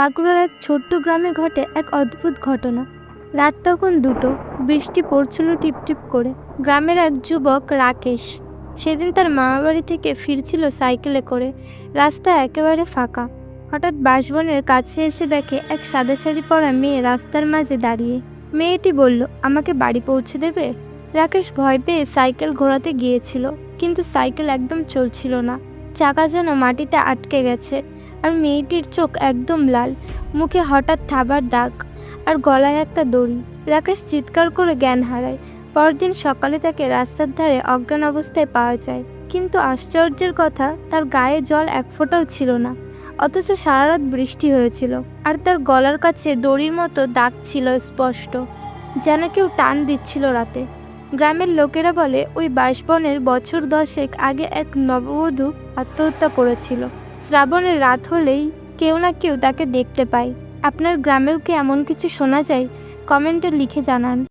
বাঁকুড়ার এক ছোট্ট গ্রামে ঘটে এক অদ্ভুত ঘটনা। রাত তখন দুটো, বৃষ্টি পড়ছিল টিপটিপ করে। গ্রামের এক যুবক, রাকেশ, সেদিন তার মামাবাড়ি থেকে ফিরছিল সাইকেলে করে। রাস্তা একেবারে ফাঁকা। হঠাৎ বাসবনের কাছে এসে দেখে এক সাদা শাড়ি পরা মেয়ে রাস্তার মাঝে দাঁড়িয়ে। মেয়েটি বলল, আমাকে বাড়ি পৌঁছে দেবে? রাকেশ ভয় পেয়ে সাইকেল ঘোরাতে গিয়েছিল, কিন্তু সাইকেল একদম চলছিল না। চাকা যেন মাটিতে আটকে গেছে। আর মেয়েটির চোখ একদম লাল, মুখে হঠাৎ থাবার দাগ আর গলায় একটা দড়ি। রাকেশ চিৎকার করে জ্ঞান হারায়। পরদিন সকালে তাকে রাস্তার ধারে অজ্ঞান অবস্থায় পাওয়া যায়। কিন্তু আশ্চর্যের কথা, তার গায়ে জল এক ফোঁটাও ছিল না। অথচ সারা রাত বৃষ্টি হয়েছিল আর তার গলার কাছে দড়ির মতো দাগ ছিল স্পষ্ট। যেন কেউ টান দিচ্ছিল রাতে। গ্রামের লোকেরা বলে, ওই বাসবনের বছর দশেক আগে এক নববধূ আত্মহত্যা করেছিল। শ্রাবণের রাত হলেই কেউ না কেউ তাকে দেখতে পায়। আপনার গ্রামেও কি এমন কিছু শোনা যায়? কমেন্টে লিখে জানান।